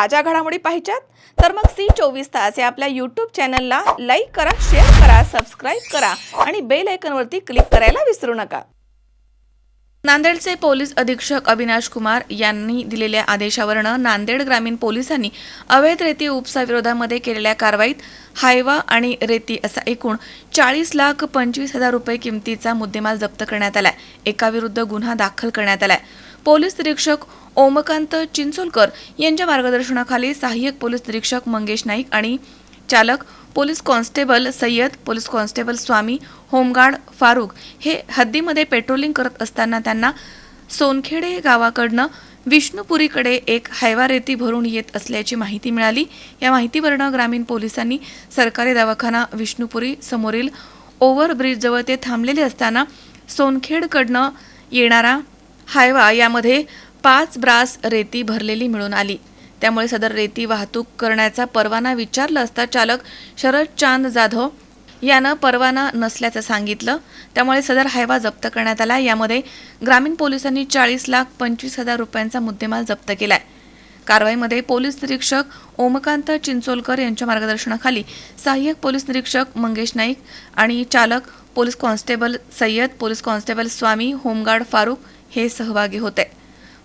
ताज्या घडामोडी पाहिजेत? तर मग सी चोवीस तास या आपल्या यूट्यूब चॅनलला लाईक करा शेअर करा सबस्क्राईब करा आणि बेल आयकनवरती क्लिक करायला विसरू नका. नांदेडचे पोलीस अधीक्षक अविनाश कुमार यांनी दिलेल्या आदेशावरनं नांदेड ग्रामीण पोलिसांनी अवैध रेती उपसाविरोधामध्ये केलेल्या कारवाईत हायवा आणि रेती असा एकूण चाळीस लाख पंचवीस हजार रुपये किमतीचा मुद्देमाल जप्त करण्यात आलाय. एकाविरुद्ध गुन्हा दाखल करण्यात आलाय. पोलीस निरीक्षक ओमकांत चिंचोलकर यांच्या मार्गदर्शनाखाली सहाय्यक पोलीस निरीक्षक मंगेश नाईक आणि चालक police constable Sayyed police constable Swami home guard Farooq हे हद्दीमध्ये पेट्रोलिंग करत असताना त्यांना सोनखेडे गावाकडनं विष्णुपुरीकडे एक हायवा रेती भरून येत असल्याची माहिती मिळाली. या माहितीवरनं ग्रामीण पोलिसांनी सरकारी दवाखाना विष्णुपुरी समोरील ओव्हरब्रिजजवळ ते थांबलेले असताना सोनखेडकडनं येणारा हायवा यामध्ये पाच ब्रास रेती भरलेली मिळून आली. त्यामुळे सदर रेती वाहतूक करण्याचा परवाना विचारला असता चालक शरद चांद जाधव यानं परवाना नसल्याचं सांगितलं. त्यामुळे सदर हायवा जप्त करण्यात आला. यामध्ये ग्रामीण पोलिसांनी चाळीस लाख पंचवीस हजार रुपयांचा मुद्देमाल जप्त केलाय. कारवाईमध्ये पोलीस निरीक्षक ओमकांत चिंचोलकर यांच्या मार्गदर्शनाखाली सहाय्यक पोलीस निरीक्षक मंगेश नाईक आणि चालक police constable Sayyed police constable Swami home guard Farooq हे सहभागी होते.